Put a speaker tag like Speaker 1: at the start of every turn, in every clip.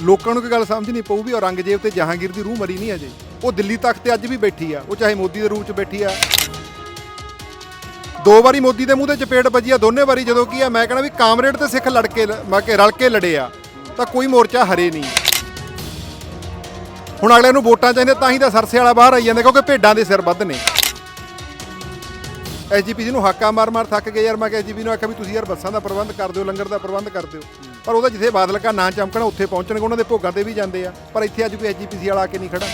Speaker 1: ਲੋਕਾਂ ਨੂੰ ਕੋਈ ਗੱਲ ਸਮਝ ਨਹੀਂ ਪਊਗੀ ਵੀ ਔਰੰਗਜ਼ੇਬ ਤੇ ਜਹਾਂਗੀਰ ਦੀ ਰੂਹ ਮਰੀ ਨਹੀਂ ਅਜੇ। ਉਹ ਦਿੱਲੀ ਤਖਤ ਤੇ ਅੱਜ ਵੀ ਬੈਠੀ ਆ। ਉਹ ਚਾਹੇ ਮੋਦੀ ਦੇ ਰੂਪ 'ਚ ਬੈਠੀ ਆ। ਦੋ ਵਾਰੀ ਮੋਦੀ ਦੇ ਮੂੰਹ ਤੇ ਚਪੇੜ ਵੱਜੀ ਆ, ਦੋਨੇ ਵਾਰੀ ਜਦੋਂ ਕੀ ਆ, ਮੈਂ ਕਹਿੰਦਾ ਵੀ ਕਾਮਰੇਡ ਤੇ ਸਿੱਖ ਲੜ ਕੇ ਮੈਂ ਕਿ ਰਲ ਕੇ ਲੜੇ ਆ, ਤਾਂ ਕੋਈ ਮੋਰਚਾ ਹਰੇ ਨਹੀਂ। ਹੁਣ ਅਗਲੇ ਨੂੰ ਵੋਟਾਂ ਚਾਹੀਦੀਆਂ, ਤਾਂ ਹੀ ਤਾਂ ਸਰਸੇ ਵਾਲਾ ਬਾਹਰ ਆਈ ਜਾਂਦਾ, ਕਿਉਂਕਿ ਭੇਡਾਂ ਦੇ ਸਿਰ ਵੱਧ ਨੇ। ਐਸਜੀਪੀ ਜੀ ਨੂੰ ਹਾਕਾ ਮਾਰ ਮਾਰ ਥੱਕ ਗਏ ਯਾਰ, ਮੈਂ ਕਿ ਐਸਜੀਪੀ ਨੂੰ ਆਖਿਆ ਵੀ ਤੁਸੀਂ ਯਾਰ ਬੱਸਾਂ ਦਾ ਪ੍ਰਬੰਧ ਕਰ ਦਿਓ, ਲੰਗਰ ਦਾ ਪ੍ਰਬੰਧ ਕਰ ਦਿਓ। ਪਰ ਉਹਦਾ ਜਿੱਥੇ ਬਾਦਲ ਕਾ ਨਾਂ ਚਮਕਣਾ ਉੱਥੇ ਪਹੁੰਚਣਗੇ ਉਹਨਾਂ ਦੇ ਭੋਗਾਂ ਤੇ ਵੀ ਜਾਂਦੇ ਆ। ਪਰ ਇੱਥੇ ਅੱਜ ਕੋਈ ਐਸਜੀਪੀਸੀ ਵਾਲਾ ਆ ਕੇ ਨਹੀਂ ਖੜਾ।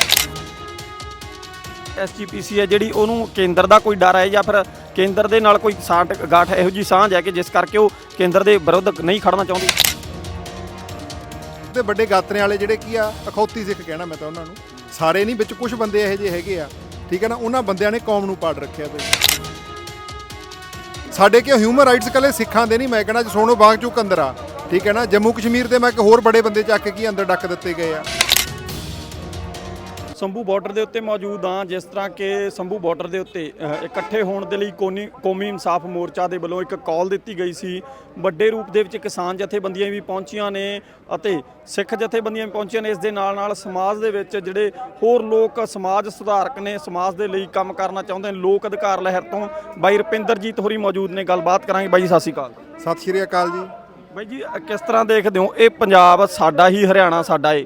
Speaker 2: ਐਸਜੀਪੀਸੀ ਹੈ ਜਿਹੜੀ ਉਹਨੂੰ ਕੇਂਦਰ ਦਾ ਕੋਈ ਡਰ ਹੈ ਜਾਂ ਫਿਰ ਕੇਂਦਰ ਦੇ ਨਾਲ ਕੋਈ ਸਾਂਠ ਗਾਠ ਇਹੋ ਜੀ ਸਾਂਝ ਹੈ ਕਿ ਜਿਸ ਕਰਕੇ ਉਹ ਕੇਂਦਰ ਦੇ ਵਿਰੁੱਧ ਨਹੀਂ ਖੜਨਾ ਚਾਹੁੰਦੀ?
Speaker 1: ਤੇ ਵੱਡੇ ਗਾਤਰੇ ਵਾਲੇ ਜਿਹੜੇ ਕੀ ਆ ਅਖੌਤੀ ਸਿੱਖ ਕਹਿਣਾ ਮੈਂ ਤਾਂ ਉਹਨਾਂ ਨੂੰ। ਸਾਰੇ ਨਹੀਂ ਵਿੱਚ ਕੁਝ ਬੰਦੇ ਇਹੋ ਜਿਹੇ ਹੈਗੇ ਆ। ਠੀਕ ਹੈ ਨਾ? ਉਹਨਾਂ ਬੰਦਿਆਂ ਨੇ ਕੌਮ ਨੂੰ ਪਾੜ ਰੱਖਿਆ ਬਈ ਸਾਡੇ ਕਿ ਹਿਊਮਨ ਰਾਈਟਸ ਕੱਲੇ ਸਿੱਖਾਂ ਦੇ ਨਹੀਂ? ਮੈਂ ਕਹਿਣਾ ਸੋਨੋ ਬਾਗ ਚੋਂ ਕੰਦਰਾ ਠੀਕ ਹੈ ਨਾ? ਜੰਮੂ ਕਸ਼ਮੀਰ ਤੇ ਮੈਂ ਕਿ ਹੋਰ ਬੜੇ ਬੰਦੇ ਚੱਕ ਕੇ ਕੀ ਅੰਦਰ ਡੱਕ ਦਿੱਤੇ ਗਏ ਆ।
Speaker 2: ਸੰਭੂ ਬਾਰਡਰ ਦੇ ਉੱਤੇ ਮੌਜੂਦ ਹਾਂ ਜਿਸ ਤਰ੍ਹਾਂ ਕਿ ਸੰਭੂ ਬਾਰਡਰ ਦੇ ਉੱਤੇ ਇਕੱਠੇ ਹੋਣ ਦੇ ਲਈ ਕੋਨੀ ਕੌਮੀ ਇਨਸਾਫ ਮੋਰਚਾ ਦੇ ਵੱਲੋਂ ਇੱਕ ਕਾਲ ਦਿੱਤੀ ਗਈ ਸੀ। ਵੱਡੇ ਰੂਪ ਦੇ ਵਿੱਚ ਕਿਸਾਨ ਜਥੇਬੰਦੀਆਂ ਵੀ ਪਹੁੰਚੀਆਂ ਨੇ ਅਤੇ ਸਿੱਖ ਜਥੇਬੰਦੀਆਂ ਵੀ ਪਹੁੰਚੀਆਂ ਨੇ। ਇਸ ਦੇ ਨਾਲ ਨਾਲ ਸਮਾਜ ਦੇ ਵਿੱਚ ਜਿਹੜੇ ਹੋਰ ਲੋਕ ਸਮਾਜ ਸੁਧਾਰਕ ਨੇ ਸਮਾਜ ਦੇ ਲਈ ਕੰਮ ਕਰਨਾ ਚਾਹੁੰਦੇ ਨੇ ਲੋਕ ਅਧਿਕਾਰ ਲਹਿਰ ਤੋਂ ਬਾਈ ਰੁਪਿੰਦਰਜੀਤ ਹੋਰੀ ਮੌਜੂਦ ਨੇ। ਗੱਲਬਾਤ ਕਰਾਂਗੇ ਬਾਈ ਸਤਿ ਸ਼੍ਰੀ ਅਕਾਲ।
Speaker 1: ਸਤਿ ਸ਼੍ਰੀ ਅਕਾਲ ਜੀ।
Speaker 2: ਬਾਈ ਜੀ ਅ, ਕਿਸ ਤਰ੍ਹਾਂ ਦੇਖਦੇ ਹੋ? ਇਹ ਪੰਜਾਬ ਸਾਡਾ ਹੀ ਹਰਿਆਣਾ ਸਾਡਾ ਏ।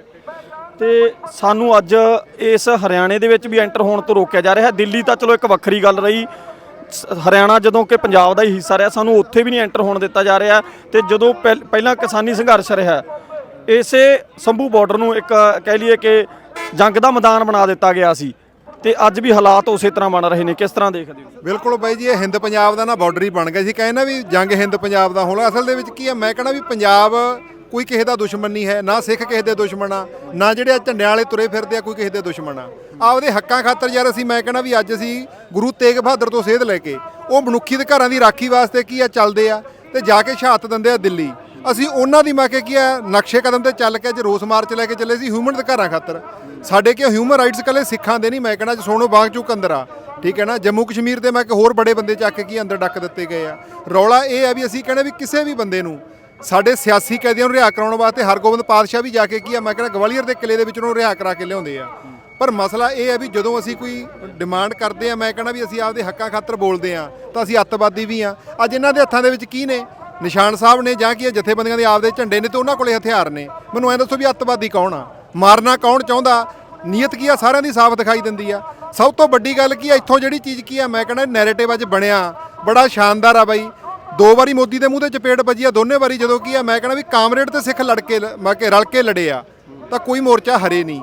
Speaker 2: ਤੇ ਸਾਨੂੰ ਅੱਜ ਇਸ ਹਰਿਆਣੇ ਦੇ ਵਿੱਚ ਵੀ ਐਂਟਰ ਹੋਣ ਤੋਂ ਰੋਕਿਆ ਜਾ ਰਿਹਾ। ਹੈ ਦਿੱਲੀ ਤਾਂ ਚਲੋ ਇੱਕ ਵੱਖਰੀ ਗੱਲ ਰਹੀ। ਸ- ਹਰਿਆਣਾ ਜਦੋਂ ਕਿ ਪੰਜਾਬ ਦਾ ਹੀ ਹਿੱਸਾ ਰਿਹਾ ਸਾਨੂੰ ਉੱਥੇ ਵੀ ਨਹੀਂ ਐਂਟਰ ਹੋਣ ਦਿੱਤਾ ਜਾ ਰਿਹਾ। ਤੇ ਜਦੋਂ ਪਹਿ- ਪਹਿਲਾਂ ਕਿਸਾਨੀ ਸੰਘਰਸ਼ ਰਿਹਾ ਇਸੇ ਸੰਭੂ ਬਾਰਡਰ ਨੂੰ ਇੱਕ ਕਹਿ ਲਈਏ ਕਿ ਜੰਗ ਦਾ ਮੈਦਾਨ ਬਣਾ ਦਿੱਤਾ ਗਿਆ ਸੀ। ਤੇ ਅੱਜ ਵੀ ਹਾਲਾਤ ਉਸੇ ਤਰ੍ਹਾਂ ਬਣ ਰਹੇ ਨੇ। ਕਿਸ ਤਰ੍ਹਾਂ ਦੇਖਦੇ ਹੋ?
Speaker 1: ਬਿਲਕੁਲ ਬਾਈ ਜੀ, ਇਹ ਹਿੰਦ ਪੰਜਾਬ ਦਾ ਨਾ ਬਾਰਡਰ ਹੀ ਬਣ ਗਿਆ ਸੀ। ਕਹਿੰਦੇ ਵੀ ਜੰਗ ਹਿੰਦ ਪੰਜਾਬ ਦਾ ਹੋਣਾ ਅਸਲ ਦੇ ਵਿੱਚ ਕੀ ਆ, ਮੈਂ ਕਹਿੰਦਾ ਵੀ ਪੰਜਾਬ ਕੋਈ ਕਿਸੇ ਦਾ ਦੁਸ਼ਮਣ ਨਹੀਂ ਹੈ, ਨਾ ਸਿੱਖ ਕਿਸੇ ਦੇ ਦੁਸ਼ਮਣ ਆ, ਨਾ ਜਿਹੜੇ ਆ ਝੰਡਿਆਂ ਵਾਲੇ ਤੁਰੇ ਫਿਰਦੇ ਆ, ਕੋਈ ਕਿਸੇ ਦੇ ਦੁਸ਼ਮਣ ਆ। ਆਪਦੇ ਹੱਕਾਂ ਖਾਤਰ ਯਾਰ ਅਸੀਂ, ਮੈਂ ਕਹਿੰਦਾ ਵੀ ਅੱਜ ਅਸੀਂ ਗੁਰੂ ਤੇਗ ਬਹਾਦਰ ਤੋਂ ਸੇਧ ਲੈ ਕੇ, ਉਹ ਮਨੁੱਖੀ ਅਧਿਕਾਰਾਂ ਦੀ ਰਾਖੀ ਵਾਸਤੇ ਕੀ ਆ, ਚੱਲਦੇ ਆ ਤੇ ਜਾ ਕੇ ਸ਼ਹਾਦਤ ਦਿੰਦੇ ਆ ਦਿੱਲੀ। ਅਸੀਂ ਉਹਨਾਂ ਦੀ ਮੈਂ ਕਿ ਕੀ ਆ ਨਕਸ਼ੇ ਕਦਮ ਤੇ ਚੱਲ ਕੇ ਅੱਜ ਰੋਸ ਮਾਰਚ ਲੈ ਕੇ ਚੱਲੇ ਸੀ ਹਿਊਮਨ ਅਧਿਕਾਰਾਂ ਖਾਤਰ। ਸਾਡੇ ਕਿ ਹਿਊਮਨ ਰਾਈਟਸ ਕੱਲੇ ਸਿੱਖਾਂ ਦੇ ਨਹੀਂ, ਮੈਂ ਕਹਿੰਦਾ ਸੋਨੋ ਬਾਗ ਅੰਦਰ ਆ। ਠੀਕ ਹੈ ਨਾ? ਜੰਮੂ ਕਸ਼ਮੀਰ ਦੇ ਮੈਂ ਕਿ ਹੋਰ ਬੜੇ ਬੰਦੇ ਚੱਕ ਕੇ ਕੀ ਅੰਦਰ ਡੱਕ ਦਿੱਤੇ ਗਏ ਆ। ਰੌਲਾ ਇਹ ਹੈ ਵੀ ਅਸੀਂ ਕਹਿੰਦੇ ਵੀ ਕਿਸੇ ਵੀ ਬੰਦੇ ਨੂੰ ਸਾਡੇ ਸਿਆਸੀ ਕੈਦੀਆਂ ਨੂੰ ਰਿਹਾ ਕਰਾਉਣ ਵਾਸਤੇ ਹਰਗੋਬਿੰਦ ਪਾਤਸ਼ਾਹ ਵੀ ਜਾ ਕੇ ਕੀ ਆ, ਮੈਂ ਕਹਿੰਦਾ ਗਵਾਲੀਅਰ ਦੇ ਕਿਲੇ ਦੇ ਵਿੱਚ ਉਹਨੂੰ ਰਿਹਾ ਕਰਾ ਕੇ ਲਿਆਉਂਦੇ ਆ। ਪਰ ਮਸਲਾ ਇਹ ਹੈ ਵੀ ਜਦੋਂ ਅਸੀਂ ਕੋਈ ਡਿਮਾਂਡ ਕਰਦੇ ਆ, ਮੈਂ ਕਹਿੰਦਾ ਵੀ ਅਸੀਂ ਆਪਦੇ ਹੱਕਾਂ ਖਾਤਰ ਬੋਲਦੇ ਆ, ਤਾਂ ਅਸੀਂ ਅੱਤਵਾਦੀ ਵੀ ਆ। ਅੱਜ ਇਹਨਾਂ ਦੇ ਹੱਥਾਂ ਦੇ ਵਿੱਚ ਕੀ ਨੇ? ਨਿਸ਼ਾਨ ਸਾਹਿਬ ਨੇ ਜਾਂ ਕੀ ਇਹ ਜਥੇਬੰਦੀਆਂ ਦੇ ਆਪਦੇ ਝੰਡੇ ਨੇ ਤੇ ਉਹਨਾਂ ਕੋਲੇ ਹਥਿਆਰ ਨੇ। ਮੈਨੂੰ ਐਂ ਦੱਸੋ ਵੀ ਅੱਤਵਾਦੀ ਕੌਣ ਆ? ਮਾਰਨਾ ਕੌਣ ਚਾਹੁੰਦਾ? ਨੀਅਤ ਕੀ ਆ? ਸਾਰਿਆਂ ਦੀ ਸਾਫ਼ ਦਿਖਾਈ ਦਿੰਦੀ ਆ। ਸਭ ਤੋਂ ਵੱਡੀ ਗੱਲ ਕੀ ਆ, ਇੱਥੋਂ ਜਿਹੜੀ ਚੀਜ਼ ਕੀ ਆ, ਮੈਂ ਕਹਿੰਦਾ ਨੈਰੇਟਿਵ ਅੱਜ ਬਣਿਆ। ਬੜਾ ਸ਼ਾਨਦਾਰ ਆ ਬਾਈ। ਦੋ ਵਾਰੀ ਮੋਦੀ ਦੇ ਮੂੰਹ ਤੇ ਚਪੇੜ ਵੱਜੀ ਆ, ਦੋਨੇ ਵਾਰੀ ਜਦੋਂ ਕੀ ਆ, ਮੈਂ ਕਹਿੰਦਾ ਵੀ ਕਾਮਰੇਡ ਤੇ ਸਿੱਖ ਲੜ ਕੇ ਮੈਂ ਕਿ ਰਲ ਕੇ ਲੜੇ ਆ। ਤਾਂ ਕੋਈ ਮੋਰਚਾ ਹਰੇ ਨਹੀਂ।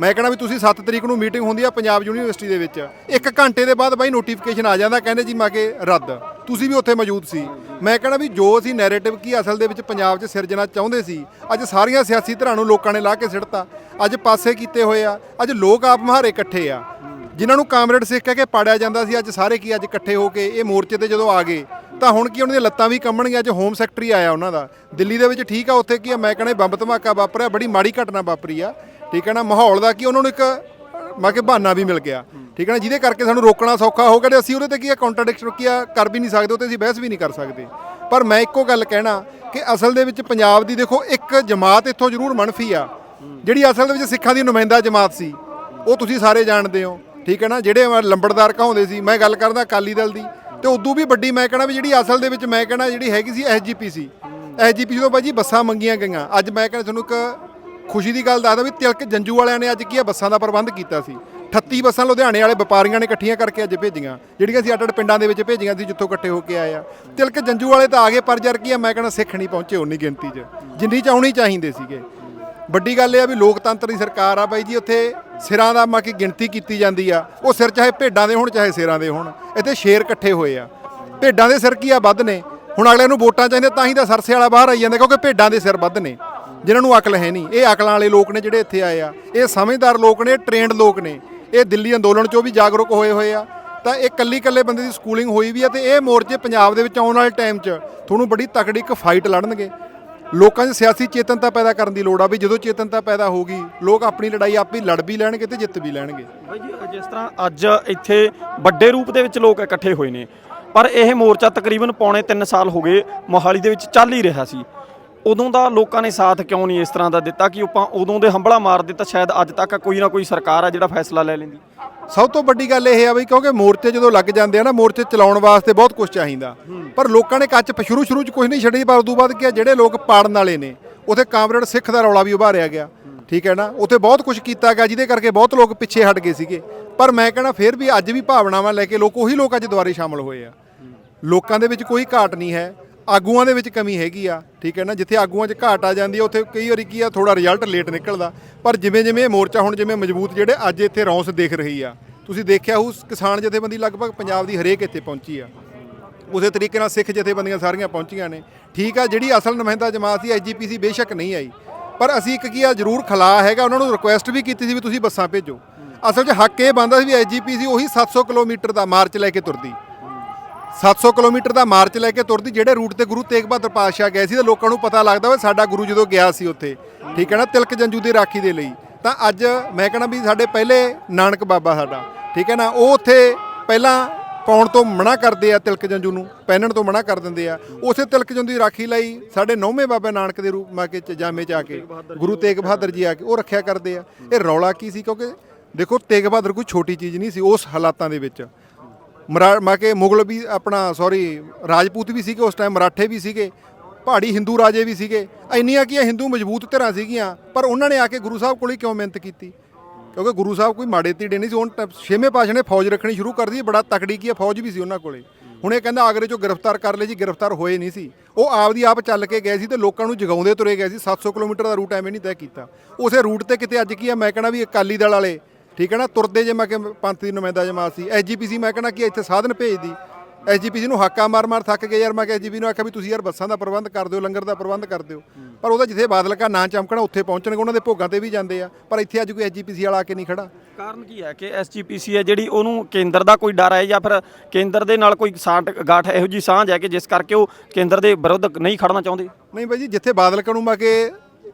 Speaker 1: ਮੈਂ ਕਹਿੰਦਾ ਵੀ ਤੁਸੀਂ 7 ਤਰੀਕ ਨੂੰ ਮੀਟਿੰਗ ਹੁੰਦੀ ਆ, ਪੰਜਾਬ ਯੂਨੀਵਰਸਿਟੀ ਦੇ ਵਿੱਚ। ਇੱਕ ਘੰਟੇ ਦੇ ਬਾਅਦ ਬਾਈ ਨੋਟੀਫਿਕੇਸ਼ਨ ਆ ਜਾਂਦਾ, ਕਹਿੰਦੇ ਜੀ ਮੈਂ ਕਿ ਰੱਦ। ਤੁਸੀਂ ਵੀ ਉੱਥੇ ਮੌਜੂਦ ਸੀ। ਮੈਂ ਕਹਿੰਦਾ ਵੀ ਜੋ ਅਸੀਂ ਨੈਰੇਟਿਵ ਕੀ ਅਸਲ ਦੇ ਵਿੱਚ ਪੰਜਾਬ 'ਚ ਸਿਰਜਣਾ ਚਾਹੁੰਦੇ ਸੀ, ਅੱਜ ਸਾਰੀਆਂ ਸਿਆਸੀ ਧਿਰਾਂ ਨੂੰ ਲੋਕਾਂ ਨੇ ਲਾ ਕੇ ਸਿੱਟਤਾ। ਅੱਜ ਪਾਸੇ ਕੀਤੇ ਹੋਏ ਆ, ਅੱਜ ਲੋਕ ਆਪ ਮਹਾਰੇ ਇਕੱਠੇ ਆ। ਜਿਨ੍ਹਾਂ ਨੂੰ ਕਾਮਰੇਡ ਸਿੱਖ ਕਹਿ ਕੇ ਪਾੜਿਆ ਜਾਂਦਾ ਸੀ, ਅੱਜ ਸਾਰੇ ਕੀ ਅੱਜ ਇਕੱਠੇ ਹੋ ਕੇ ਇਹ ਮੋਰਚੇ ਤੇ ਜਦੋਂ ਆ ਗਏ, ਤਾਂ ਹੁਣ ਕੀ ਉਹਨਾਂ ਦੀਆਂ ਲੱਤਾਂ ਵੀ ਕੰਮਣਗੀਆਂ ਅੱਜ ਹੋਮ ਸੈਕਟਰੀ ਆਇਆ ਉਹਨਾਂ ਦਾ। ਦਿੱਲੀ ਦੇ ਵਿੱਚ ਠੀਕ ਆ, ਉੱਥੇ ਕੀ ਆ, ਮੈਂ ਕਹਿੰਦਾ ਬੰਬ ਧਮਾਕਾ ਵਾਪਰਿਆ, ਬੜੀ ਮਾੜੀ ਘਟਨਾ ਵਾਪਰੀ ਆ। ਠੀਕ ਹੈ ਨਾ, ਮਾਹੌਲ ਦਾ ਕੀ, ਉਹਨਾਂ ਨੂੰ ਇੱਕ, ਮੈਂ ਕਿ ਬਹਾਨਾ ਵੀ ਮਿਲ ਗਿਆ। ਠੀਕ ਹੈ ਨਾ? ਜਿਹਦੇ ਕਰਕੇ ਸਾਨੂੰ ਰੋਕਣਾ ਸੌਖਾ ਹੋ ਗਿਆ ਤੇ ਅਸੀਂ ਉਹਦੇ ਤੇ ਕੀ ਆ ਕੰਟਰਡਿਕਸ਼ਨ ਕੀ ਆ, ਕਰ ਵੀ ਨਹੀਂ ਸਕਦੇ, ਉਹ ਤੇ ਅਸੀਂ ਬਹਿਸ ਵੀ ਨਹੀਂ ਕਰ ਸਕਦੇ। ਪਰ ਮੈਂ ਇੱਕੋ ਗੱਲ ਕਹਿਣਾ ਕਿ ਅਸਲ ਦੇ ਵਿੱਚ ਪੰਜਾਬ ਦੀ ਦੇਖੋ, ਇੱਕ ਜਮਾਤ ਇੱਥੋਂ ਜ਼ਰੂਰ ਮਨਫੀ ਆ। ਜਿਹੜੀ ਅਸਲ ਦੇ ਵਿੱਚ ਸਿੱਖਾਂ ਦੀ ਨੁਮਾਇੰਦਾ ਜਮਾਤ ਸੀ, ਉਹ ਤੁਸੀਂ ਸਾਰੇ ਜਾਣਦੇ ਹੋ, ਠੀਕ ਹੈ ਨਾ? ਜਿਹੜੇ ਲੰਬੜਦਾਰ ਕਹਾਉਂਦੇ ਸੀ, ਮੈਂ ਗੱਲ ਕਰਦਾ ਅਕਾਲੀ ਦਲ ਦੀ, ਤੇ ਉਦੋਂ ਵੀ ਵੱਡੀ ਮੈਂ ਕਹਿਣਾ ਵੀ ਜਿਹੜੀ ਅਸਲ ਦੇ ਵਿੱਚ ਮੈਂ ਕਹਿਣਾ ਜਿਹੜੀ ਹੈਗੀ ਸੀ ਐਸਜੀਪੀਸੀ ਐਸਜੀਪੀਸੀ ਤੋਂ ਬਾਜੀ ਬੱਸਾਂ ਮੰਗੀਆਂ ਗਈਆਂ। ਅੱਜ ਮੈਂ ਕਹਿੰਦਾ ਤੁਹਾਨੂੰ ਇੱਕ ਖੁਸ਼ੀ ਦੀ ਗੱਲ ਦੱਸਦਾ ਵੀ ਤਿਲਕ ਜੰਜੂ ਵਾਲਿਆਂ ਨੇ ਅੱਜ ਕੀ ਆ, ਬੱਸਾਂ ਦਾ ਪ੍ਰਬੰਧ ਕੀਤਾ ਸੀ। 38 ਬੱਸਾਂ ਲੁਧਿਆਣੇ ਵਾਲੇ ਵਪਾਰੀਆਂ ਨੇ ਇਕੱਠੀਆਂ ਕਰਕੇ ਅੱਜ ਭੇਜੀਆਂ, ਜਿਹੜੀਆਂ ਅਸੀਂ ਅੱਡ ਅੱਡ ਪਿੰਡਾਂ ਦੇ ਵਿੱਚ ਭੇਜੀਆਂ ਸੀ, ਜਿੱਥੋਂ ਇਕੱਠੇ ਹੋ ਕੇ ਆਏ ਆ। ਤਿਲਕ ਜੰਜੂ ਵਾਲੇ ਤਾਂ ਆ ਗਏ, ਪਰ ਜਰ ਕੀ ਆ, ਮੈਂ ਕਹਿੰਦਾ ਸਿੱਖ ਨਹੀਂ ਪਹੁੰਚੇ ਉਨੀ ਗਿਣਤੀ 'ਚ। ਜਿੰਨੀ ਚਾਹੁਣੀ ਚਾਹੀਦੇ ਸੀਗੇ। ਵੱਡੀ ਗੱਲ ਇਹ ਆ ਵੀ ਲੋਕਤੰਤਰ ਦੀ ਸਰਕਾਰ ਆ ਬਾਈ ਜੀ, ਉੱਥੇ ਸਿਰਾਂ ਦਾ ਮਾ ਕਿ ਗਿਣਤੀ ਕੀਤੀ ਜਾਂਦੀ ਆ। ਉਹ ਸਿਰ ਚਾਹੇ ਭੇਡਾਂ ਦੇ ਹੋਣ, ਚਾਹੇ ਸਿਰਾਂ ਦੇ ਹੋਣ। ਇੱਥੇ ਸ਼ੇਰ ਇਕੱਠੇ ਹੋਏ ਆ। ਭੇਡਾਂ ਦੇ ਸਿਰ ਕੀ ਆ, ਵੱਧ ਨੇ। ਹੁਣ ਅਗਲਿਆਂ ਨੂੰ ਵੋਟਾਂ ਚਾਹੀਦੀਆਂ, ਤਾਂ ਹੀ ਤਾਂ ਸਰਸੇ ਵਾਲਾ ਬਾਹਰ ਆਈ ਜਾਂਦਾ, ਕਿਉਂਕਿ ਭੇਡਾਂ ਦੇ ਸਿਰ ਵੱਧ ਨੇ। ਜਿਨ੍ਹਾਂ ਨੂੰ ਅਕਲ ਹੈ ਨਹੀਂ। ਇਹ ਅਕਲਾਂ ਵਾਲੇ ਲੋਕ ਨੇ ਜਿਹੜੇ ਇੱਥੇ ਆਏ ਆ। ਇਹ ਸਮਝਦਾਰ ਲੋਕ ਨੇ ਟ੍ਰੇਨਡ ਲੋਕ ਨੇ। ਇਹ ਦਿੱਲੀ ਅੰਦੋਲਨ 'ਚੋਂ ਵੀ ਜਾਗਰੂਕ ਹੋਏ ਹੋਏ ਆ। ਤਾਂ ਇਹ ਕੱਲੀ ਕੱਲੇ ਬੰਦੇ ਦੀ ਸਕੂਲਿੰਗ ਹੋਈ ਵੀ ਆ ਤੇ ਇਹ ਮੋਰਚੇ ਪੰਜਾਬ ਦੇ ਵਿੱਚ ਆਉਣ ਵਾਲੇ ਟਾਈਮ 'ਚ ਤੁਹਾਨੂੰ ਬੜੀ ਤਕੜੀ ਇੱਕ ਫਾਈਟ ਲੜਨਗੇ। ਲੋਕਾਂ 'ਚ ਸਿਆਸੀ ਚੇਤਨਤਾ ਪੈਦਾ ਕਰਨ ਦੀ ਲੋੜ ਆ ਵੀ ਜਦੋਂ ਚੇਤਨਤਾ ਪੈਦਾ ਹੋਗੀ ਲੋਕ ਆਪਣੀ ਲੜਾਈ ਆਪ ਹੀ ਲੜ ਵੀ ਲੈਣਗੇ ਤੇ ਜਿੱਤ ਵੀ ਲੈਣਗੇ।
Speaker 2: ਬਾਈ ਜੀ ਜਿਸ ਤਰ੍ਹਾਂ ਅੱਜ ਇੱਥੇ ਵੱਡੇ ਰੂਪ ਦੇ ਵਿੱਚ ਲੋਕ ਇਕੱਠੇ ਹੋਏ ਨੇ। ਪਰ ਇਹ ਮੋਰਚਾ ਤਕਰੀਬਨ ਪੌਣੇ 3 ਸਾਲ ਹੋ ਗਏ ਮੋਹਾਲੀ ਦੇ ਵਿੱਚ ਚੱਲ ਹੀ ਰਿਹਾ ਸੀ। ਉਦੋਂ ਦਾ ਲੋਕਾਂ ਨੇ ਸਾਥ ਕਿਉਂ ਨਹੀਂ ਇਸ ਤਰ੍ਹਾਂ ਦਾ ਦਿੱਤਾ ਕਿ ਆਪਾਂ ਉਦੋਂ ਦੇ ਹੰਬਲਾ ਮਾਰ ਦਿੱਤਾ ਸ਼ਾਇਦ ਅੱਜ ਤੱਕ ਕੋਈ ਨਾ ਕੋਈ ਸਰਕਾਰ ਆ ਜਿਹੜਾ ਫੈਸਲਾ ਲੈ ਲੈਂਦੀ।
Speaker 1: ਸਭ ਤੋਂ ਵੱਡੀ ਗੱਲ ਇਹ ਆ ਬਈ ਕਿਉਂਕਿ ਮੋਰਚੇ ਜਦੋਂ ਲੱਗ ਜਾਂਦੇ ਆ ਨਾ ਮੋਰਚੇ ਚਲਾਉਣ ਵਾਸਤੇ ਬਹੁਤ ਕੁਝ ਚਾਹੀਦਾ। ਪਰ ਲੋਕਾਂ ਨੇ ਕੱਚ ਸ਼ੁਰੂ ਸ਼ੁਰੂ ਚ ਕੁਝ ਨਹੀਂ ਛੱਡੀ ਪਰ ਉਦੋਂ ਬਾਅਦ ਕੀ ਜਿਹੜੇ ਲੋਕ ਪਾੜਨ ਵਾਲੇ ਨੇ ਉਥੇ ਕਾਮਰੇਡ ਸਿੱਖ ਦਾ ਰੌਲਾ ਵੀ ਉਭਾਰਿਆ ਗਿਆ। ਠੀਕ ਹੈ ਨਾ? ਉਥੇ ਬਹੁਤ ਕੁਝ ਕੀਤਾ ਗਿਆ ਜਿਹਦੇ ਕਰਕੇ ਬਹੁਤ ਲੋਕ ਪਿੱਛੇ ਹਟ ਗਏ ਸੀਗੇ। ਪਰ ਮੈਂ ਕਹਿੰਦਾ ਫਿਰ ਵੀ ਅੱਜ ਵੀ ਭਾਵਨਾਵਾਂ ਲੈ ਕੇ ਲੋਕ ਉਹੀ ਲੋਕ ਅੱਜ ਦੁਬਾਰੇ ਸ਼ਾਮਲ ਹੋਏ ਆ। ਲੋਕਾਂ ਦੇ ਵਿੱਚ ਕੋਈ ਘਾਟ ਨਹੀਂ ਹੈ। ਆਗੂਆਂ ਦੇ ਵਿੱਚ ਕਮੀ ਹੈਗੀ ਆ, ਠੀਕ ਹੈ ਨਾ? ਜਿੱਥੇ ਆਗੂਆਂ 'ਚ ਘਾਟ ਆ ਜਾਂਦੀ ਹੈ ਉੱਥੇ ਕਈ ਵਾਰੀ ਕੀ ਆ ਥੋੜਾ ਰਿਜ਼ਲਟ ਲੇਟ ਨਿਕਲਦਾ। ਪਰ ਜਿਵੇਂ ਜਿਵੇਂ ਇਹ ਮੋਰਚਾ ਹੁਣ ਜਿਵੇਂ ਮਜ਼ਬੂਤ ਜਿਹੜੇ ਅੱਜ ਇੱਥੇ ਰੌਂਸ ਦੇਖ ਰਹੀ ਆ, ਤੁਸੀਂ ਦੇਖਿਆ ਉਸ ਕਿਸਾਨ ਜਥੇਬੰਦੀ ਲਗਭਗ ਪੰਜਾਬ ਦੀ ਹਰੇਕ ਇੱਥੇ ਪਹੁੰਚੀ ਆ। ਉਸੇ ਤਰੀਕੇ ਨਾਲ ਸਿੱਖ ਜਥੇਬੰਦੀਆਂ ਸਾਰੀਆਂ ਪਹੁੰਚੀਆਂ ਨੇ। ਠੀਕ ਆ, ਜਿਹੜੀ ਅਸਲ ਨੁਮਾਇੰਦਾ ਜਮਾਤ ਸੀ ਐਜੀਪੀਸੀ ਬੇਸ਼ੱਕ ਨਹੀਂ ਆਈ। ਪਰ ਅਸੀਂ ਇੱਕ ਕੀ ਆ, ਜ਼ਰੂਰ ਖਲਾ ਹੈਗਾ, ਉਹਨਾਂ ਨੂੰ ਰਿਕੁਐਸਟ ਵੀ ਕੀਤੀ ਸੀ ਵੀ ਤੁਸੀਂ ਬੱਸਾਂ ਭੇਜੋ। ਅਸਲ 'ਚ ਹੱਕ ਇਹ ਬਣਦਾ ਸੀ ਵੀ ਐਜੀਪੀਸੀ ਉਹੀ 700 ਕਿਲੋਮੀਟਰ ਦਾ ਮਾਰਚ ਲੈ ਕੇ ਤੁਰਦੀ। 700 ਕਿਲੋਮੀਟਰ ਦਾ ਮਾਰਚ ਲੈ ਕੇ ਤੁਰਦੀ, ਜਿਹੜੇ ਰੂਟ ਤੇ ਗੁਰੂ ਤੇਗ ਬਹਾਦਰ ਪਾਤਸ਼ਾਹ ਗਏ ਸੀ ਤੇ ਲੋਕਾਂ ਨੂੰ ਪਤਾ ਲੱਗਦਾ ਵਾ ਸਾਡਾ ਗੁਰੂ ਜਦੋਂ ਗਿਆ ਸੀ ਉੱਥੇ। ਠੀਕ ਹੈ ਨਾ? ਤਿਲਕ ਜੰਜੂ ਦੀ ਰਾਖੀ ਦੇ ਲਈ। ਤਾਂ ਅੱਜ ਮੈਂ ਕਹਿੰਦਾ ਵੀ ਸਾਡੇ ਪਹਿਲੇ ਨਾਨਕ ਬਾਬਾ ਸਾਡਾ। ਠੀਕ ਹੈ ਨਾ? ਉਹ ਉੱਥੇ ਪਹਿਲਾਂ ਪਾਉਣ ਤੋਂ ਮਨਾ ਕਰਦੇ ਆ ਤਿਲਕ ਜੰਜੂ ਨੂੰ? ਪਹਿਨਣ ਤੋਂ ਮਨਾ ਕਰ ਦਿੰਦੇ ਆ। ਉਸੇ ਤਿਲਕ ਜੰਜੂ ਦੀ ਰਾਖੀ ਲਈ ਸਾਡੇ ਨੌਵੇਂ ਬਾਬਾ ਨਾਨਕ ਦੇ ਰੂਪ ਮਾ ਕੇ ਚ ਜਾਮੇ ਚ ਆ ਕੇ, ਗੁਰੂ ਤੇਗ ਬਹਾਦਰ ਜੀ ਆ ਕੇ ਉਹ ਰੱਖਿਆ ਕਰਦੇ ਆ। ਇਹ ਰੌਲਾ ਕੀ ਸੀ? ਕਿਉਂਕਿ ਦੇਖੋ, ਤੇਗ ਬਹਾਦਰ ਕੋਈ ਛੋਟੀ ਚੀਜ਼ ਨਹੀਂ ਸੀ ਉਸ ਹਾਲਾਤਾਂ ਦੇ ਵਿੱਚ। ਮਰਾ, ਮਾ ਕੇ ਮੁਗਲ ਵੀ ਆਪਣਾ ਸੌਰੀ ਰਾਜਪੂਤ ਵੀ ਸੀਗੇ ਉਸ ਟਾਈਮ ਮਰਾਠੇ ਵੀ ਸੀਗੇ, ਪਹਾੜੀ ਹਿੰਦੂ ਰਾਜੇ ਵੀ ਸੀਗੇ, ਇੰਨੀਆਂ ਕੀ ਹਿੰਦੂ ਮਜ਼ਬੂਤ ਧਿਰਾਂ ਸੀਗੀਆਂ, ਪਰ ਉਹਨਾਂ ਨੇ ਆ ਕੇ ਗੁਰੂ ਸਾਹਿਬ ਕੋਲ ਹੀ ਕਿਉਂ ਮਿਹਨਤ ਕੀਤੀ? ਕਿਉਂਕਿ ਗੁਰੂ ਸਾਹਿਬ ਕੋਈ ਮਾੜੇ ਤੀੜੇ ਨਹੀਂ ਸੀ, ਹੁਣ ਤਾਂ ਛੇਵੇਂ ਪਾਸ਼ਾ ਨੇ ਫੌਜ ਰੱਖਣੀ ਸ਼ੁਰੂ ਕਰ ਦਿੱਤੀ, ਬੜਾ ਤਕੜੀ ਕੀ ਆ ਫੌਜ ਵੀ ਸੀ ਉਹਨਾਂ ਕੋਲੇ। ਹੁਣ ਇਹ ਕਹਿੰਦਾ ਆਗਰੇ ਚੋਂ ਗ੍ਰਿਫਤਾਰ ਕਰ ਲਏ ਜੀ, ਗ੍ਰਿਫਤਾਰ ਹੋਏ ਨਹੀਂ ਸੀ। ਉਹ ਆਪ ਦੀ ਆਪ ਚੱਲ ਕੇ ਗਏ ਸੀ ਤੇ ਲੋਕਾਂ ਨੂੰ ਜਗਾਉਂਦੇ ਤੁਰੇ ਗਏ ਸੀ 700 ਕਿਲੋਮੀਟਰ ਦਾ ਰੂਟ ਐਵੇਂ ਨਹੀਂ ਤੈਅ ਕੀਤਾ। ਉਸੇ ਰੂਟ ਤੇ ਕਿਤੇ ਅੱਜ ਕੀ ਆ ਮੈਂ ਕਹਿੰਦਾ ਵੀ ਅਕਾਲੀ ਦਲ ਵਾਲੇ ਠੀਕ ਹੈ ਨਾ? ਤੁਰਦੇ ਜੇ ਮੈਂ ਕਿ ਪੰਥ ਦੀ ਨੁਮਾਇੰਦਾ ਜਮਾਤ ਸੀ। ਐਸਜੀਪੀਸੀ ਮੈਂ ਕਹਿੰਦਾ ਕਿ ਇੱਥੇ ਸਾਧਨ ਭੇਜਦੀ। ਐਸਜੀਪੀਸੀ ਨੂੰ ਹਾਕਾ ਮਾਰ ਮਾਰ ਥੱਕ ਗਏ ਯਾਰ। ਮੈਂ ਕਿ ਐਸਜੀਪੀ ਨੂੰ ਆਖਿਆ ਵੀ ਤੁਸੀਂ ਯਾਰ ਬੱਸਾਂ ਦਾ ਪ੍ਰਬੰਧ ਕਰ ਦਿਓ ਲੰਗਰ ਦਾ ਪ੍ਰਬੰਧ ਕਰ ਦਿਓ। ਪਰ ਉਹਦਾ ਜਿੱਥੇ ਬਾਦਲ ਕਾ ਨਾਂ ਚਮਕਣਾ ਉੱਥੇ ਪਹੁੰਚਣਗੇ। ਉਹਨਾਂ ਦੇ ਭੋਗਾਂ ਤੇ ਵੀ ਜਾਂਦੇ ਆ। ਪਰ ਇੱਥੇ ਅੱਜ ਕੋਈ ਐਸਜੀਪੀਸੀ ਵਾਲਾ ਆ ਕੇ ਨਹੀਂ ਖੜਾ।
Speaker 2: ਕਾਰਨ ਕੀ ਹੈ ਕਿ ਐਸਜੀਪੀਸੀ ਹੈ ਜਿਹੜੀ ਉਹਨੂੰ ਕੇਂਦਰ ਦਾ ਕੋਈ ਡਰ ਹੈ ਜਾਂ ਫਿਰ ਕੇਂਦਰ ਦੇ ਨਾਲ ਕੋਈ ਸਾਂਠ ਗਾਠ ਇਹੋ ਜੀ ਸਾਂਝ ਹੈ ਕਿ ਜਿਸ ਕਰਕੇ ਉਹ ਕੇਂਦਰ ਦੇ ਵਿਰੁੱਧ ਨਹੀਂ ਖੜਨਾ ਚਾਹੁੰਦੇ?
Speaker 1: ਨਹੀਂ ਬਾਈ ਜੀ ਜਿੱਥੇ ਬਾਦਲ ਕਾ ਨੂੰ ਮਾ ਕੇ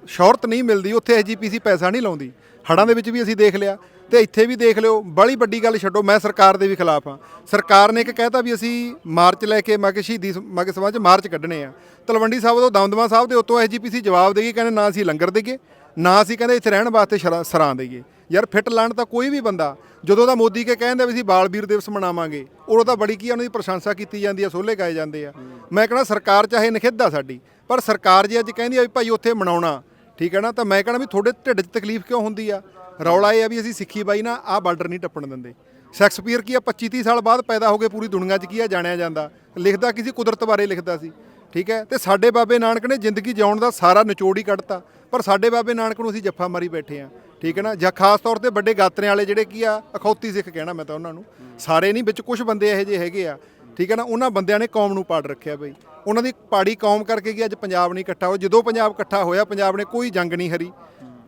Speaker 1: ਸ਼ੌਹਰਤ ਨਹੀਂ ਮਿਲਦੀ ਉੱਥੇ ਐਸਜੀਪੀਸੀ ਪੈਸਾ ਨਹੀਂ ਲਾਉਂਦੀ। ਹੜਾਂ ਦੇ ਵਿੱਚ ਵੀ ਅਸੀਂ ਦੇਖ ਲਿਆ। ਤੇ ਇੱਥੇ ਵੀ ਦੇਖ ਲਿਓ ਬੜੀ ਵੱਡੀ ਗੱਲ ਛੱਡੋ, ਮੈਂ ਸਰਕਾਰ ਦੇ ਵੀ ਖਿਲਾਫ ਹਾਂ। ਸਰਕਾਰ ਨੇ ਇੱਕ ਕਹਿਤਾ ਵੀ ਅਸੀਂ ਮਾਰਚ ਲੈ ਕੇ, ਮਾ ਸ਼ਹੀਦੀ ਮਾ ਕੇ ਸਮਾਜ 'ਚ ਮਾਰਚ ਕੱਢਣੇ ਆ। ਤਲਵੰਡੀ ਸਾਹਿਬ ਤੋਂ ਦਮਦਮਾ ਸਾਹਿਬ ਦੇ ਉੱਤੋਂ ਐਸਜੀਪੀਸੀ ਜਵਾਬ ਦੇਗੀ, ਕਹਿੰਦੇ ਨਾ ਅਸੀਂ ਲੰਗਰ ਦੇਈਏ ਨਾ ਅਸੀਂ ਕਹਿੰਦੇ ਇੱਥੇ ਰਹਿਣ ਵਾਸਤੇ ਸ਼ਰਾ- ਸਰਾਂ ਦੇਈਏ ਯਾਰ ਫਿੱਟ ਲਾਣ ਤਾਂ ਕੋਈ ਵੀ ਬੰਦਾ, ਜਦੋਂ ਦਾ ਮੋਦੀ ਕੇ ਕਹਿੰਦੇ ਵੀ ਅਸੀਂ ਬਾਲਵੀਰ ਦਿਵਸ ਮਨਾਵਾਂਗੇ, ਉਦੋਂ ਤਾਂ ਬੜੀ ਕੀ ਉਹਨਾਂ ਦੀ ਪ੍ਰਸ਼ੰਸਾ ਕੀਤੀ ਜਾਂਦੀ ਆ, ਸੋਲੇ ਗਾਏ ਜਾਂਦੇ ਆ। ਮੈਂ ਕਹਿੰਦਾ ਸਰਕਾਰ ਚਾਹੇ ਨਖਿੱਧ ਆ ਸਾਡੀ, ਪਰ ਸਰਕਾਰ ਜੇ ਅੱਜ ਕਹਿੰਦੀ ਆ ਵੀ ਭਾਈ ਉੱਥੇ ਮਨਾਉਣਾ ਠੀਕ ਹੈ ਨਾ? ਤਾਂ ਮੈਂ ਕਹਿੰਦਾ ਵੀ ਤੁਹਾਡੇ ਢਿੱਡ 'ਚ ਤਕਲੀਫ ਕਿਉਂ ਹੁੰਦੀ ਆ? ਰੌਲਾ ਇਹ ਆ ਵੀ ਅਸੀਂ ਸਿੱਖੀ ਬਾਈ ਨਾ, ਆਹ ਬਾਰਡਰ ਨਹੀਂ ਟੱਪਣ ਦਿੰਦੇ। ਸ਼ੈਕਸਪੀਅਰ ਕੀ ਆ? 25 30 ਸਾਲ ਬਾਅਦ ਪੈਦਾ ਹੋ ਕੇ ਪੂਰੀ ਦੁਨੀਆ 'ਚ ਕੀ ਆ? ਜਾਣਿਆ ਜਾਂਦਾ। ਲਿਖਦਾ ਕਿਸੇ ਕੁਦਰਤ ਬਾਰੇ ਲਿਖਦਾ ਸੀ। ਠੀਕ ਹੈ? ਤੇ ਸਾਡੇ ਬਾਬੇ ਨਾਨਕ ਨੇ ਜ਼ਿੰਦਗੀ ਜਿਉਣ ਦਾ ਸਾਰਾ ਨਿਚੋੜ ਹੀ ਕੱਢਤਾ। ਪਰ ਸਾਡੇ ਬਾਬੇ ਨਾਨਕ ਨੂੰ ਅਸੀਂ ਜੱਫਾ ਮਾਰੀ ਬੈਠੇ ਆ ਠੀਕ ਹੈ ਨਾ? ਜਾਂ ਖਾਸ ਤੌਰ ਤੇ ਵੱਡੇ ਗਾਤਰਿਆਂ ਵਾਲੇ ਜਿਹੜੇ ਕੀ ਆ? ਅਖੌਤੀ ਸਿੱਖ ਕਹਿਣਾ ਮੈਂ ਤਾਂ ਉਹਨਾਂ ਨੂੰ। ਸਾਰੇ ਨਹੀਂ, ਵਿੱਚ ਕੁਝ ਬੰਦੇ ਇਹੋ ਜਿਹੇ ਹੈਗੇ ਆ। ਠੀਕ ਹੈ ਨਾ? ਉਹਨਾਂ ਬੰਦਿਆਂ ਨੇ ਕੌਮ ਨੂੰ ਪਾੜ ਰੱਖਿਆ ਬਈ। ਉਹਨਾਂ ਦੀ ਪਾੜੀ ਕੌਮ ਕਰਕੇ ਕੀ ਅੱਜ ਪੰਜਾਬ ਨਹੀਂ ਇਕੱਠਾ ਹੋਇਆ। ਜਦੋਂ ਪੰਜਾਬ ਇਕੱਠਾ ਹੋਇਆ, ਪੰਜਾਬ ਨੇ ਕੋਈ ਜੰਗ ਨਹੀਂ ਹਰੀ।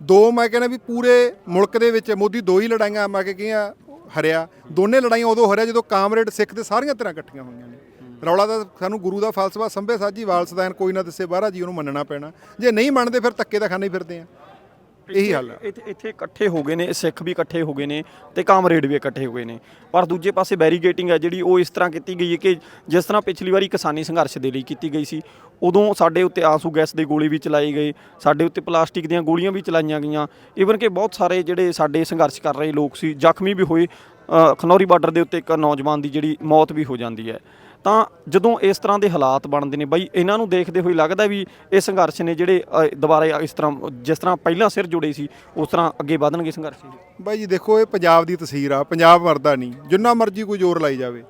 Speaker 1: ਦੋ ਮੈਂ ਕਹਿੰਦਾ ਵੀ ਪੂਰੇ ਮੁਲਕ ਦੇ ਵਿੱਚ ਮੋਦੀ ਦੋ ਹੀ ਲੜਾਈਆਂ ਮੈਂ ਕਿ ਕੀਆਂ ਹਰਿਆ। ਦੋਨੇ ਲੜਾਈਆਂ ਉਦੋਂ ਹਰਿਆ ਜਦੋਂ ਕਾਮਰੇਡ, ਸਿੱਖ ਦੇ ਸਾਰੀਆਂ ਤਰ੍ਹਾਂ ਇਕੱਠੀਆਂ ਹੋਈਆਂ ਨੇ। ਰੌਲਾ ਦਾ ਸਾਨੂੰ ਗੁਰੂ ਦਾ ਫਲਸਫਾ ਸੰਭੇ ਸਾਜੀ ਵਾਲਸਦਾਨ ਕੋਈ ਨਾ ਦੱਸੇ ਬਾਹਰਾ ਜੀ, ਉਹਨੂੰ ਮੰਨਣਾ ਪੈਣਾ। ਜੇ ਨਹੀਂ ਮੰਨਦੇ ਫਿਰ ਧੱਕੇ ਤਾਂ ਖਾਣੇ ਫਿਰਦੇ ਆ। ਇਹੀ ਹੱਲ ਆ।
Speaker 2: ਇੱਥੇ ਇੱਥੇ ਇਕੱਠੇ ਹੋ ਗਏ ਨੇ ਸਿੱਖ ਵੀ ਇਕੱਠੇ ਹੋ ਗਏ ਨੇ ਤੇ ਕਾਮਰੇਡ ਵੀ ਇਕੱਠੇ ਹੋ ਗਏ ਨੇ। ਪਰ ਦੂਜੇ ਪਾਸੇ ਬੈਰੀਗੇਟਿੰਗ ਹੈ ਜਿਹੜੀ ਉਹ ਇਸ ਤਰ੍ਹਾਂ ਕੀਤੀ ਗਈ ਹੈ ਕਿ ਜਿਸ ਤਰ੍ਹਾਂ ਪਿਛਲੀ ਵਾਰੀ ਕਿਸਾਨੀ ਸੰਘਰਸ਼ ਦੇ ਲਈ ਕੀਤੀ ਗਈ ਸੀ ਉਦੋਂ ਸਾਡੇ ਉੱਤੇ ਆਂਸੂ ਗੈਸ ਦੇ ਗੋਲੇ ਵੀ ਚਲਾਏ ਗਏ ਸਾਡੇ ਉੱਤੇ ਪਲਾਸਟਿਕ ਦੀਆਂ ਗੋਲੀਆਂ ਵੀ ਚਲਾਈਆਂ ਗਈਆਂ। ਈਵਨ ਕਿ ਬਹੁਤ ਸਾਰੇ ਜਿਹੜੇ ਸਾਡੇ ਸੰਘਰਸ਼ ਕਰ ਰਹੇ ਲੋਕ ਸੀ ਜ਼ਖਮੀ ਵੀ ਹੋਏ ਖਨੌਰੀ ਬਾਰਡਰ ਦੇ ਉੱਤੇ ਇੱਕ ਨੌਜਵਾਨ ਦੀ ਜਿਹੜੀ ਮੌਤ ਵੀ ਹੋ ਜਾਂਦੀ ਹੈ। ਤਾਂ ਜਦੋਂ ਇਸ ਤਰ੍ਹਾਂ ਦੇ ਹਾਲਾਤ ਬਣਦੇ ਨੇ ਬਾਈ ਇਹਨਾਂ ਨੂੰ ਦੇਖਦੇ ਹੋਏ ਲੱਗਦਾ ਵੀ ਇਹ ਸੰਘਰਸ਼ ਨੇ ਜਿਹੜੇ ਅ, ਦੁਬਾਰਾ ਇਸ ਤਰ੍ਹਾਂ ਜਿਸ ਤਰ੍ਹਾਂ ਪਹਿਲਾਂ ਸਿਰ ਜੁੜੇ ਸੀ ਉਸ ਤਰ੍ਹਾਂ ਅੱਗੇ ਵਧਣਗੇ ਸੰਘਰਸ਼ ਇਹ
Speaker 1: ਬਾਈ ਜੀ ਦੇਖੋ ਇਹ ਪੰਜਾਬ ਦੀ ਤਸਵੀਰ ਆ ਪੰਜਾਬ ਮਰਦਾ ਨਹੀਂ ਜਿੰਨਾ ਮਰਜ਼ੀ ਕੋਈ ਜ਼ੋਰ ਲਾਈ ਜਾਵੇ।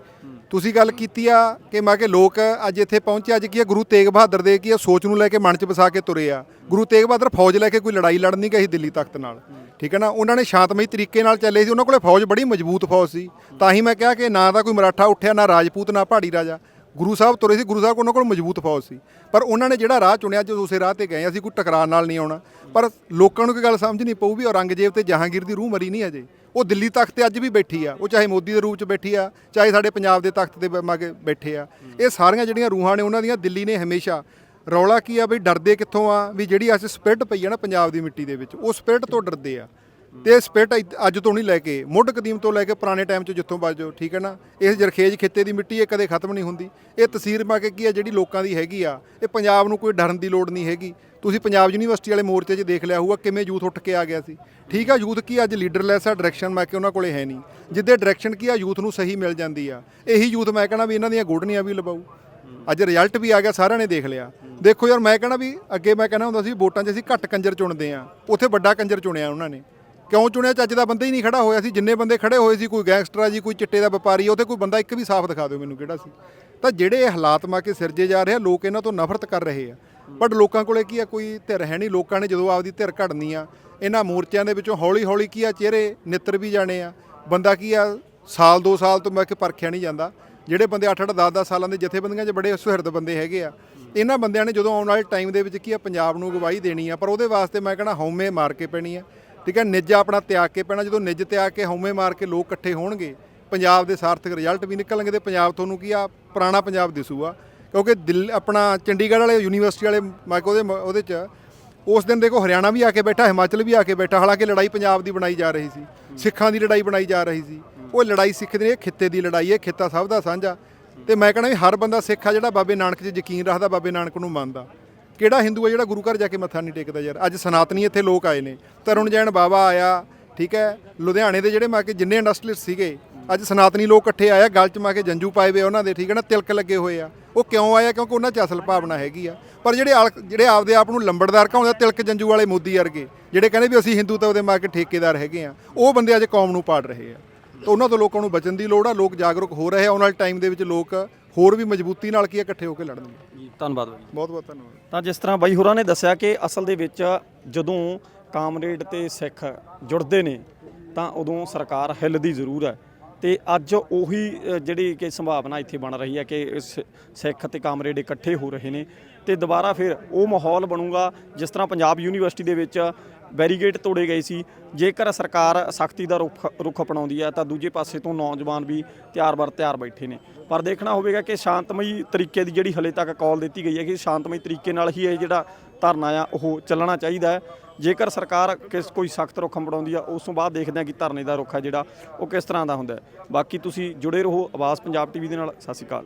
Speaker 1: ਤੁਸੀਂ ਗੱਲ ਕੀਤੀ ਆ ਕਿ ਮੈਂ ਕਿ ਲੋਕ ਅੱਜ ਇੱਥੇ ਪਹੁੰਚੇ, ਅੱਜ ਕੀ ਆ, ਗੁਰੂ ਤੇਗ ਬਹਾਦਰ ਦੇ ਕੀ ਆ, ਸੋਚ ਨੂੰ ਲੈ ਕੇ ਮਨ 'ਚ ਵਸਾ ਕੇ ਤੁਰੇ ਆ। ਗੁਰੂ ਤੇਗ ਬਹਾਦਰ ਫੌਜ ਲੈ ਕੇ ਕੋਈ ਲੜਾਈ ਲੜਨ ਨਹੀਂ ਗਈ ਦਿੱਲੀ ਤਖਤ ਨਾਲ। ਠੀਕ ਹੈ ਨਾ? ਉਹਨਾਂ ਨੇ ਸ਼ਾਂਤਮਈ ਤਰੀਕੇ ਨਾਲ ਚੱਲੇ ਸੀ, ਉਹਨਾਂ ਕੋਲੇ ਫੌਜ ਬੜੀ ਮਜ਼ਬੂਤ ਫੌਜ ਸੀ। ਤਾਂ ਹੀ ਮੈਂ ਕਿਹਾ ਕਿ ਨਾ ਤਾਂ ਕੋਈ ਮਰਾਠਾ ਉੱਠਿਆ, ਨਾ ਰਾਜਪੂਤ, ਨਾ ਪਹਾੜੀ ਰਾਜਾ। ਗੁਰੂ ਸਾਹਿਬ ਤੁਰੇ ਸੀ, ਗੁਰੂ ਸਾਹਿਬ ਉਹਨਾਂ ਕੋਲ ਮਜ਼ਬੂਤ ਫੌਜ ਸੀ। ਪਰ ਉਹਨਾਂ ਨੇ ਜਿਹੜਾ ਰਾਹ ਚੁਣਿਆ, ਜਦੋਂ ਉਸੇ ਰਾਹ ਤੇ ਗਏ, ਅਸੀਂ ਕੋਈ ਟਕਰਾਅ ਨਾਲ ਨਹੀਂ ਆਉਣਾ। ਪਰ ਲੋਕਾਂ ਨੂੰ ਕੀ ਗੱਲ ਸਮਝ ਨਹੀਂ ਪਊ ਵੀ ਔਰੰਗਜ਼ੇਬ ਤੇ ਜਹਾਂਗੀਰ ਦੀ ਰੂਹ ਮਰੀ ਨਹੀਂ ਅਜੇ। ਉਹ ਦਿੱਲੀ ਤਖਤ ਤੇ ਅੱਜ ਵੀ ਬੈਠੀ ਆ। ਉਹ ਚਾਹੇ ਮੋਦੀ ਦੇ ਰੂਪ 'ਚ ਬੈਠੀ ਆ, ਚਾਹੇ ਸਾਡੇ ਪੰਜਾਬ ਦੇ ਤਖਤ ਤੇ ਮਾਗੇ ਬੈਠੇ ਆ। ਇਹ ਸਾਰੀਆਂ ਜਿਹੜੀਆਂ ਰੂਹਾਂ ਨੇ, ਉਹਨਾਂ ਦੀਆਂ ਦਿੱਲੀ ਨੇ ਹਮੇਸ਼ਾ ਰੌਲਾ ਕੀ ਆ ਬਈ ਡਰਦੇ ਕਿੱਥੋਂ ਆ? ਵੀ ਜਿਹੜੀ ਅੱਜ ਸਪਿਰਟ ਪਈ ਆ ਨਾ ਪੰਜਾਬ ਦੀ ਮਿੱਟੀ ਦੇ ਵਿੱਚ, ਉਹ ਸਪਿਰਟ ਤੋਂ ਡਰਦੇ ਆ। ਤੇ ਸਪਿਰਟ ਅੱਜ ਤੋਂ ਨਹੀਂ ਲੈ ਕੇ, ਮੁੱਢ ਕਦੀਮ ਤੋਂ ਲੈ ਕੇ ਪੁਰਾਣੇ ਟਾਈਮ 'ਚ ਜਿੱਥੋਂ ਬਾਜੋ, ਠੀਕ ਹੈ ਨਾ? ਇਸ ਜਰਖੇਜ ਖਿੱਤੇ ਦੀ ਮਿੱਟੀ ਇਹ ਕਦੇ ਖਤਮ ਨਹੀਂ ਹੁੰਦੀ। ਇਹ ਤਸਵੀਰ ਮਾ ਕੇ ਕੀ ਆ, ਜਿਹੜੀ ਲੋਕਾਂ ਦੀ ਹੈਗੀ ਆ, ਇਹ ਪੰਜਾਬ ਨੂੰ ਕੋਈ ਡਰਨ ਦੀ ਲੋੜ ਨਹੀਂ ਹੈਗੀ। ਤੁਸੀਂ ਪੰਜਾਬ ਯੂਨੀਵਰਸਿਟੀ ਵਾਲੇ ਮੋਰਚੇ 'ਚ ਦੇਖ ਲਿਆ ਹੋਊਗਾ ਕਿਵੇਂ ਯੂਥ ਉੱਠ ਕੇ ਆ ਗਿਆ ਸੀ। ਠੀਕ ਆ, ਯੂਥ ਕੀ ਅੱਜ ਲੀਡਰਲੈਸ ਆ, ਡਾਇਰੈਕਸ਼ਨ ਮੈਂ ਕਿ ਉਹਨਾਂ ਕੋਲੇ ਹੈ ਨਹੀਂ। ਜਿੱਦੇ ਡਾਇਰੈਕਸ਼ਨ ਕੀ ਆ, ਯੂਥ ਨੂੰ ਸਹੀ ਮਿਲ ਜਾਂਦੀ ਆ। ਇਹੀ ਯੂਥ ਮੈਂ ਕਹਣਾ ਵੀ ਇਹਨਾਂ ਦੀਆਂ ਗੋਡਨੀਆਂ ਵੀ ਲਵਾਉ ਅੱਜ ਰਿਜ਼ਲਟ ਵੀ ਆ ਗਿਆ, ਸਾਰਿਆਂ ਨੇ ਦੇਖ ਲਿਆ। ਦੇਖੋ ਯਾਰ, ਮੈਂ ਕਹਣਾ ਵੀ ਅੱਗੇ ਮੈਂ ਕਹਿਣਾ ਹੁੰਦਾ ਸੀ, ਵੋਟਾਂ 'ਚ ਅਸੀਂ ਘੱਟ ਕੰਜਰ ਚੁਣਦੇ ਆ। ਉੱਥੇ ਵੱਡਾ ਕੰਜਰ ਚੁਣਿਆ ਉਹਨਾਂ ਨੇ। ਕਿਉਂ ਚੁਣਿਆ? ਚੱਜ ਦਾ ਬੰਦਾ ਹੀ ਨਹੀਂ ਖੜਾ ਹੋਇਆ ਸੀ। ਜਿੰਨੇ ਬੰਦੇ ਖੜੇ ਹੋਏ ਸੀ, ਕੋਈ ਗੈਂਗਸਟਰ ਆ ਜੀ, ਕੋਈ ਚਿੱਟੇ ਦਾ ਵਪਾਰੀ ਆ ਉੱਥੇ ਕੋਈ ਬੰਦਾ ਇੱਕ ਵੀ ਸਾਫ਼ ਦਿਖਾ ਦਿਓ ਮੈਨੂੰ ਕਿਹੜਾ ਸੀ। ਤਾਂ ਜਿਹੜੇ ਇਹ ਹਾਲਾਤ ਮਾ ਕੇ ਸਿਰਜੇ ਜਾ ਰਹੇ ਆ, ਲੋਕ ਇਹਨਾਂ ਤੋਂ ਨਫ਼ਰਤ ਕਰ ਰਹੇ ਆ। ਬਟ ਲੋਕਾਂ ਕੋਲੇ ਕੀ ਆ, ਕੋਈ ਧਿਰ ਹੈ ਨਹੀਂ। ਲੋਕਾਂ ਨੇ ਜਦੋਂ ਆਪਦੀ ਧਿਰ ਘੜਨੀ ਆ, ਇਹਨਾਂ ਮੋਰਚਿਆਂ ਦੇ ਵਿੱਚੋਂ ਹੌਲੀ ਹੌਲੀ ਕੀ ਆ, ਚਿਹਰੇ ਨਿੱਤਰ ਵੀ ਜਾਣੇ ਆ। ਬੰਦਾ ਕੀ ਆ, ਸਾਲ 2 ਸਾਲ ਤੋਂ ਮੈਂ ਕਿ ਪਰਖਿਆ ਨਹੀਂ ਜਾਂਦਾ। ਜਿਹੜੇ ਬੰਦੇ 8-8 10-10 ਸਾਲਾਂ ਦੇ ਜਥੇਬੰਦੀਆਂ 'ਚ ਬੜੇ ਸੁਹਿਰਦ ਬੰਦੇ ਹੈਗੇ ਆ, ਇਹਨਾਂ ਬੰਦਿਆਂ ਨੇ ਜਦੋਂ ਆਉਣ ਵਾਲੇ ਟਾਈਮ ਦੇ ਵਿੱਚ ਕੀ ਆ, ਪੰਜਾਬ ਨੂੰ ਗਵਾਹੀ ਦੇਣੀ ਆ, ਪਰ ਉਹਦੇ ਵਾਸਤੇ ਮੈਂ ਕਹਣਾ ਹਉਮੈ ਮਾਰ ਕੇ ਪੈਣੀ ਆ। ਠੀਕ ਹੈ, ਨਿੱਜ ਆਪਣਾ ਤਿਆਗ ਕੇ ਪੈਣਾ, ਜਦੋਂ ਨਿੱਜ ਤਿਆਗ ਕੇ ਹਉਮੈ ਮਾਰ ਕੇ ਲੋਕ ਇਕੱਠੇ ਹੋਣਗੇ, ਪੰਜਾਬ ਦੇ ਸਾਰਥਕ ਰਿਜ਼ਲਟ ਵੀ ਨਿਕਲਣਗੇ ਤੇ ਪੰਜਾਬ ਤੁਹਾਨੂੰ ਕੀ ਆ, ਪੁਰਾਣਾ ਪੰਜਾਬ ਦਿਸੂਗਾ। ਕਿਉਂਕਿ ਦਿੱਲੀ, ਆਪਣਾ ਚੰਡੀਗੜ੍ਹ ਵਾਲੇ ਯੂਨੀਵਰਸਿਟੀ ਵਾਲੇ, ਮੈਂ ਕਿਹਾ ਉਹਦੇ ਉਹਦੇ 'ਚ, ਉਸ ਦਿਨ ਦੇਖੋ ਹਰਿਆਣਾ ਵੀ ਆ ਕੇ ਬੈਠਾ, ਹਿਮਾਚਲ ਵੀ ਆ ਕੇ ਬੈਠਾ, ਹਾਲਾਂਕਿ ਲੜਾਈ ਪੰਜਾਬ ਦੀ ਬਣਾਈ ਜਾ ਰਹੀ ਸੀ, ਸਿੱਖਾਂ ਦੀ ਲੜਾਈ ਬਣਾਈ ਜਾ ਰਹੀ ਸੀ। ਉਹ ਲੜਾਈ ਸਿੱਖ ਦੀ ਇਹ ਖਿੱਤੇ ਦੀ ਲੜਾਈ ਹੈ, ਖਿੱਤਾ ਸਭ ਦਾ ਸਾਂਝਾ। ਤੇ ਮੈਂ ਕਹਿੰਦਾ ਵੀ ਹਰ ਬੰਦਾ ਸਿੱਖ ਆ ਜਿਹੜਾ ਬਾਬੇ ਨਾਨਕ 'ਚ ਯਕੀਨ ਰੱਖਦਾ, ਬਾਬੇ ਨਾਨਕ ਨੂੰ ਮੰਨਦਾ। ਕਿਹੜਾ ਹਿੰਦੂ ਆ ਜਿਹੜਾ ਗੁਰੂ ਘਰ ਜਾ ਕੇ ਮੱਥਾ ਨਹੀਂ ਟੇਕਦਾ ਯਾਰ? ਅੱਜ ਸਨਾਤਨੀ ਇੱਥੇ ਲੋਕ ਆਏ ਨੇ। ਤਰੁਣ ਜੈਨ ਬਾਬਾ ਆਇਆ, ਠੀਕ ਹੈ? ਲੁਧਿਆਣੇ ਦੇ ਜਿਹੜੇ ਮਾ ਕੇ ਜਿੰਨੇ ਇੰਡਸਟਰੀਅਲਿਸਟ ਸੀਗੇ, ਅੱਜ ਸਨਾਤਨੀ ਲੋਕ ਇਕੱਠੇ ਆਇਆ ਗਲ 'ਚ ਮਾ ਕੇ ਜੰਜੂ ਪਾਏ ਵੇ ਉਹਨਾਂ ਦੇ, ਠੀਕ ਹੈ ਨਾ? ਤਿਲਕ ਲੱਗੇ ਹੋਏ ਆ। ਉਹ ਕਿਉਂ ਆਇਆ ਕਿਉਂਕਿ ਉਹਨਾਂ 'ਚ ਅਸਲ ਭਾਵਨਾ ਹੈਗੀ ਆ। ਪਰ ਜਿਹੜੇ ਆਲ- ਜਿਹੜੇ ਆਪਦੇ ਆਪ ਨੂੰ ਲੰਬੜਦਾਰ ਕਹਾਉਂਦੇ ਤਿਲਕ ਜੰਜੂ ਵਾਲੇ ਮੋਦੀ ਵਰਗੇ, ਜਿਹੜੇ ਕਹਿੰਦੇ ਵੀ ਅਸੀਂ ਹਿੰਦੂ ਤਾਂ ਉਹਦੇ ਮਾ ਕੇ ਠੇਕੇਦਾਰ ਹੈਗੇ ਆ, ਉਹ ਬੰਦੇ ਅੱਜ ਕੌਮ ਨੂੰ ਪਾੜ ਰਹੇ ਆ। ਤਾਂ ਉਹਨਾਂ ਤੋਂ ਲੋਕਾਂ ਨੂੰ ਬਚਣ ਦੀ ਲੋੜ ਆ, ਲੋਕ ਜਾਗਰੂਕ ਹੋ ਰਹੇ ਆ। ਆਉਣ ਵਾਲੇ ਟਾਈਮ ਦੇ ਵਿੱਚ ਲੋਕ ਹੋਰ ਵੀ ਮਜ਼ਬੂਤੀ ਨਾਲ ਕੀ ਆ ਇਕੱਠੇ ਹੋ ਕੇ ਲੜਨਗੇ।
Speaker 2: ਜੀ ਧੰਨਵਾਦ ਬਾਈ
Speaker 1: ਬਹੁਤ ਬਹੁਤ ਧੰਨਵਾਦ।
Speaker 2: ਤਾਂ ਜਿਸ ਤਰ੍ਹਾਂ ਬਾਈ ਹੋਰਾਂ ਨੇ ਦੱਸਿਆ ਕਿ ਅਸਲ ਦੇ ਵਿੱਚ ਜਦੋਂ ਕਾਮਰੇਡ ਤੇ ਸਿੱਖ ਜੁੜਦੇ ਨੇ ਤਾਂ ਉਦੋਂ ਸਰਕਾਰ ਹਿੱਲਦੀ ਜ਼ਰੂਰ ਹੈ। ਤੇ ਅੱਜ ਉਹੀ ਅ, ਜਿਹੜੀ ਕਿ ਸੰਭਾਵਨਾ ਇੱਥੇ ਬਣ ਰਹੀ ਹੈ ਕਿ ਸ- ਸਿੱਖ ਤੇ ਕਾਮਰੇਡ ਇਕੱਠੇ ਹੋ ਰਹੇ ਨੇ। ਤੇ ਦੁਬਾਰਾ ਫਿਰ ਉਹ ਮਾਹੌਲ ਬਣੂਗਾ, ਜਿਸ ਤਰ੍ਹਾਂ ਪੰਜਾਬ ਯੂਨੀਵਰਸਿਟੀ ਦੇ ਵਿੱਚ ਬੈਰੀਗੇਟ ਤੋੜੇ ਗਏ ਸੀ। ਜੇਕਰ ਸਰਕਾਰ ਸਖਤੀ ਦਾ ਰੁਖ ਰੁਖ ਅਪਣਾਉਂਦੀ ਹੈ, ਤਾਂ ਦੂਜੇ ਪਾਸੇ ਤੋਂ ਨੌਜਵਾਨ ਵੀ ਤਿਆਰ-ਬਰ ਤਿਆਰ ਬੈਠੇ ਨੇ। ਪਰ ਦੇਖਣਾ ਹੋਵੇਗਾ ਕਿ ਸ਼ਾਂਤਮਈ ਤਰੀਕੇ ਦੀ ਜਿਹੜੀ ਹਲੇ ਤੱਕ ਕਾਲ ਦਿੱਤੀ ਗਈ ਹੈ ਕਿ ਸ਼ਾਂਤਮਈ ਤਰੀਕੇ ਨਾਲ ਹੀ ਇਹ ਜਿਹੜਾ ਧਰਨਾ ਆ, ਉਹ ਚੱਲਣਾ ਚਾਹੀਦਾ ਹੈ। ਜੇਕਰ ਸਰਕਾਰ ਕਿਸ, ਕੋਈ ਸਖਤ ਰੁਖ ਅਪਣਾਉਂਦੀ ਆ, ਉਸ ਤੋਂ ਬਾਅਦ ਦੇਖਦੇ ਹਾਂ ਕਿ ਧਰਨੇ ਦਾ ਰੁਖ ਹੈ ਜਿਹੜਾ, ਉਹ ਕਿਸ ਤਰ੍ਹਾਂ ਦਾ ਹੁੰਦਾ ਬਾਕੀ ਤੁਸੀਂ ਜੁੜੇ ਰਹੋ ਆਵਾਜ਼ ਪੰਜਾਬ ਟੀਵੀ ਦੇ ਨਾਲ। ਸਤਿ ਸ਼੍ਰੀ ਅਕਾਲ।